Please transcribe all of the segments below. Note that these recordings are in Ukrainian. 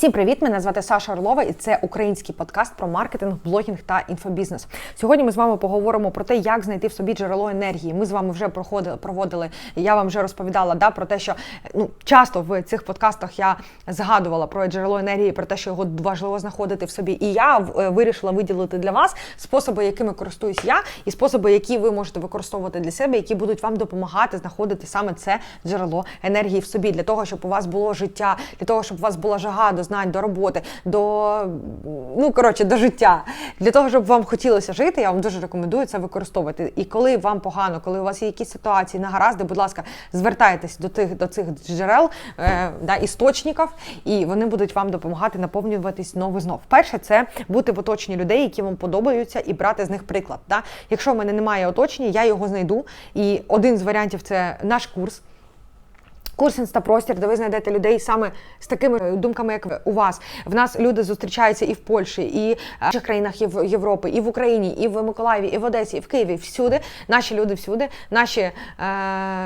Всім привіт! Мене звати Саша Орлова, і це український подкаст про маркетинг, блогінг та інфобізнес. Сьогодні ми з вами поговоримо про те, як знайти в собі джерело енергії. Ми з вами вже проходили, проводили. Я вам вже розповідала да, про те, що ну часто в цих подкастах я згадувала про джерело енергії, про те, що його важливо знаходити в собі. І я е, вирішила виділити для вас способи, якими користуюсь я, і способи, які ви можете використовувати для себе, які будуть вам допомагати знаходити саме це джерело енергії в собі, для того, щоб у вас було життя, для того, щоб у вас була жага до знань, до роботи, до ну коротше, до життя. Для того, щоб вам хотілося жити, я вам дуже рекомендую це використовувати. І коли вам погано, коли у вас є якісь ситуації негаразди, будь ласка, звертайтесь до тих до цих джерел, е, да, істочників, і вони будуть вам допомагати наповнюватись знову знов. Перше, це бути в оточенні людей, які вам подобаються, і брати з них приклад. Да? Якщо в мене немає оточення, я його знайду. І один з варіантів це наш курс. Курс інстапростір, де ви знайдете людей саме з такими думками, як у вас. В нас люди зустрічаються і в Польщі, і в інших країнах Європи, і в Україні, і в Миколаєві, і в Одесі, і в Києві. Всюди наші люди всюди, наші е,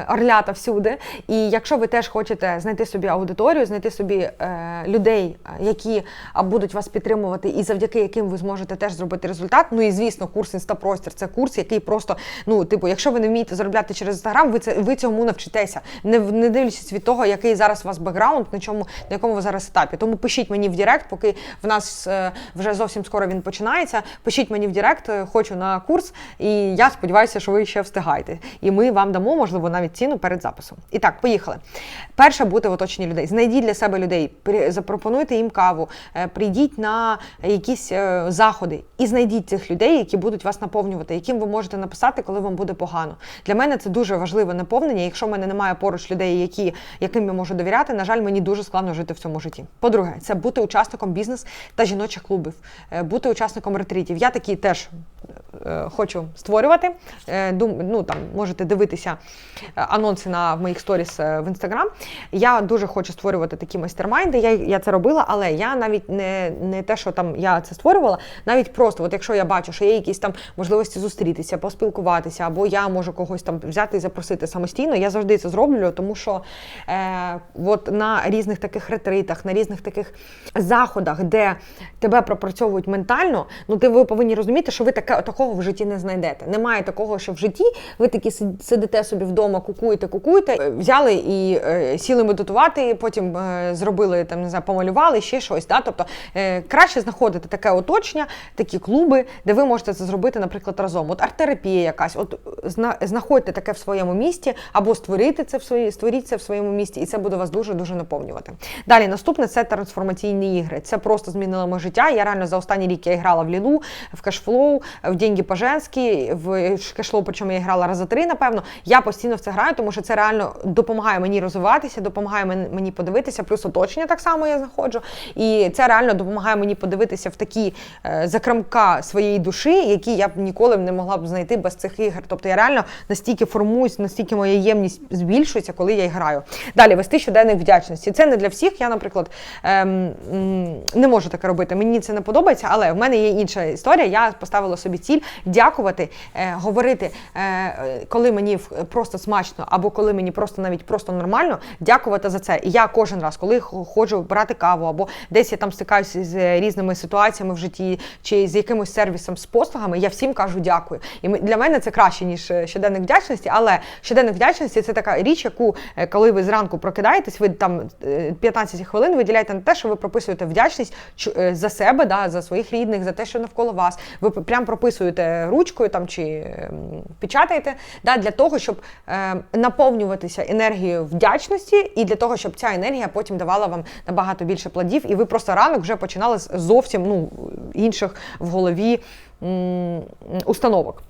орлята всюди. І якщо ви теж хочете знайти собі аудиторію, знайти собі е, людей, які будуть вас підтримувати, і завдяки яким ви зможете теж зробити результат. Ну і звісно, курс інстапростір це курс, який просто ну, типу, якщо ви не вмієте заробляти через інстаграм, ви це ви цьому навчитеся. Не не дивлячись залежить від того, який зараз у вас бекграунд, на чому на якому ви зараз етапі. Тому пишіть мені в Директ, поки в нас е, вже зовсім скоро він починається. Пишіть мені в Директ, е, хочу на курс, і я сподіваюся, що ви ще встигаєте. І ми вам дамо, можливо, навіть ціну перед записом. І так, поїхали. Перше бути в оточенні людей. Знайдіть для себе людей, запропонуйте їм каву, е, прийдіть на якісь заходи і знайдіть цих людей, які будуть вас наповнювати, яким ви можете написати, коли вам буде погано. Для мене це дуже важливе наповнення. Якщо в мене немає поруч людей, які яким я можу довіряти. На жаль, мені дуже складно жити в цьому житті. По-друге, це бути учасником бізнес та жіночих клубів, е, бути учасником ретритів. Я такі теж хочу створювати. Е, ну, там Можете дивитися анонси на в моїх сторіс в інстаграм. Я дуже хочу створювати такі майстермайнди. Я я це робила, але я навіть не не те, що там я це створювала, навіть просто, от якщо я бачу, що є якісь там можливості зустрітися, поспілкуватися, або я можу когось там взяти і запросити самостійно, я завжди це зроблю, тому що е, от на різних таких ретритах, на різних таких заходах, де тебе пропрацьовують ментально, ну ти ви повинні розуміти, що ви таке, такого в житті не знайдете. Немає такого, що в житті ви такі сидите собі вдома, кукуєте, кукуєте, е, взяли і е, сіли медитувати, потім е, зробили там, не знаю, помалювали ще щось. Да? Тобто краще знаходити таке оточення, такі клуби, де ви можете це зробити, наприклад, разом. От арт-терапія якась, от зна, знаходьте таке в своєму місті, або створити це в своїй, створіть це в своєму місті, і це буде вас дуже дуже наповнювати. Далі наступне це трансформаційні ігри. Це просто змінило моє життя. Я реально за останній рік я грала в Лілу, в кешфлоу, в деньги по-женськи, в кешфлоу, причому я грала рази три, напевно. Я постійно в це граю, тому що це реально допомагає мені розвиватися, допомагає мені подивитися, плюс оточення так само я знаходжу. І це реально допомагає мені подивитися в такі е, закрамка своєї душі, які я б ніколи не могла б знайти без цих ігор. Тобто я реально настільки формуюсь, настільки моя ємність збільшується, коли я граю. Далі вести щоденник вдячності. Це не для всіх. Я, наприклад, ем, не можу таке робити. Мені це не подобається, але в мене є інша історія. Я поставила собі ціль дякувати, е, говорити, е, коли мені просто смачно, або коли мені просто навіть просто нормально, дякувати за це. І я кожен раз, коли ходжу брати каву, або десь я там стикаюся з різними ситуаціями в житті, чи з якимось сервісом з послугами, я всім кажу дякую. І для мене це краще ніж е, щоденник вдячності, але щоденник вдячності це така річ, яку коли ви зранку прокидаєтесь, ви там 15 е, хвилин виділяєте на те, що ви прописуєте вдячність за себе, да, за своїх рідних, за те, що навколо вас. Ви прям прописуєте ручкою там чи печатаєте да, для того, щоб е, наповнюватися енергією вдячності, і для того, щоб ця енергія потім давала вам набагато більше плодів, і ви просто ранок вже починали з зовсім ну, інших в голові м, установок.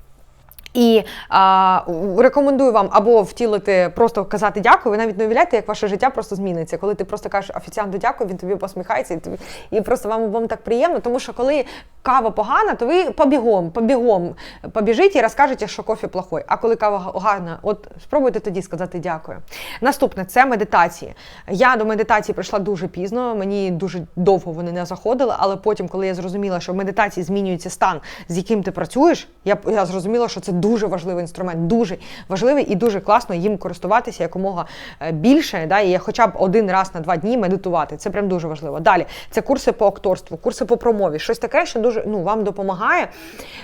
І а, рекомендую вам або втілити, просто казати дякую. Ви навіть не уявляєте, як ваше життя просто зміниться. Коли ти просто кажеш офіціанту дякую, він тобі посміхається, і тобі і просто вам вам так приємно. Тому що коли кава погана, то ви побігом, побігом побіжите і розкажете, що кофе плохой. А коли кава гарна, от спробуйте тоді сказати дякую. Наступне це медитації. Я до медитації прийшла дуже пізно, мені дуже довго вони не заходили, але потім, коли я зрозуміла, що в медитації змінюється стан, з яким ти працюєш, я, я зрозуміла, що це дуже важливий інструмент, дуже важливий і дуже класно їм користуватися якомога е, більше, да, і хоча б один раз на два дні медитувати. Це прям дуже важливо. Далі це курси по акторству, курси по промові, щось таке, що дуже ну, вам допомагає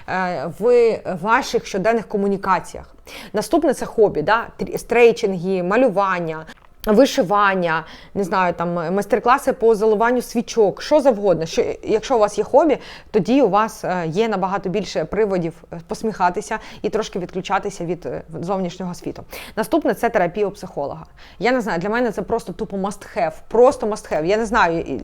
е, в ваших щоденних комунікаціях. Наступне це хобі, да? стрейчинги, малювання. Вишивання, не знаю, там майстер-класи по заливанню свічок, що завгодно. Що якщо у вас є хобі, тоді у вас е, є набагато більше приводів е, посміхатися і трошки відключатися від е, зовнішнього світу. Наступне це терапія у психолога. Я не знаю, для мене це просто тупо must have, просто must have. Я не знаю,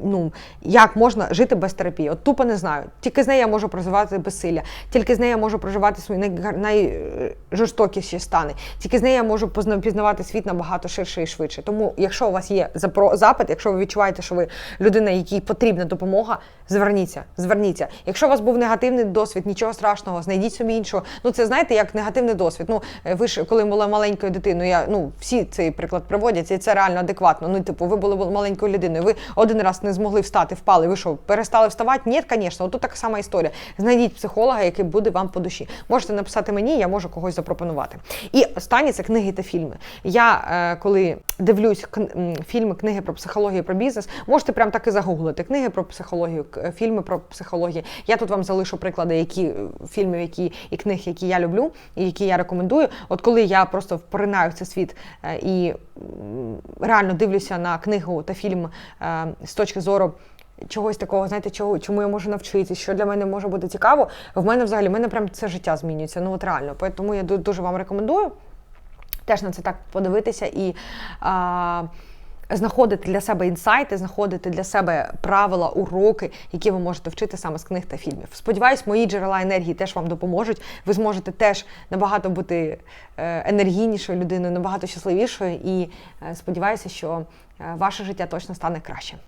ну як можна жити без терапії. От тупо не знаю. Тільки з нею я можу проживати безсилля, тільки з нею я можу проживати свої най- найжорстокіші стани. Тільки з нею я можу пізнавати світ набагато ширше і швидше. Тому, якщо у вас є запит, якщо ви відчуваєте, що ви людина, якій потрібна допомога, зверніться, зверніться. Якщо у вас був негативний досвід, нічого страшного, знайдіть собі іншого. Ну це знаєте, як негативний досвід. Ну е, ви ж коли була маленькою дитиною, я ну всі цей приклад приводять, і це реально адекватно. Ну, типу, ви були маленькою людиною, ви один раз не змогли встати, впали. Ви що, перестали вставати? Ні, звісно, тут така сама історія. Знайдіть психолога, який буде вам по душі. Можете написати мені, я можу когось запропонувати. І останнє це книги та фільми. Я е, коли дивлюсь фільми, книги про психологію, про бізнес, можете прям так і загуглити книги про психологію, к- фільми про психологію. Я тут вам залишу приклади, які е, фільмів, які і книг, які я люблю, і які я рекомендую. От коли я просто поринаю в цей світ е, і реально дивлюся на книгу та фільм е, з точки зору. Чогось такого, знаєте, чого, чому я можу навчитись, що для мене може бути цікаво. В мене взагалі в мене прям це життя змінюється. Ну от реально. Тому я дуже вам рекомендую теж на це так подивитися і а, знаходити для себе інсайти, знаходити для себе правила, уроки, які ви можете вчити саме з книг та фільмів. Сподіваюсь, мої джерела енергії теж вам допоможуть. Ви зможете теж набагато бути е, енергійнішою людиною, набагато щасливішою. І е, сподіваюся, що е, ваше життя точно стане краще.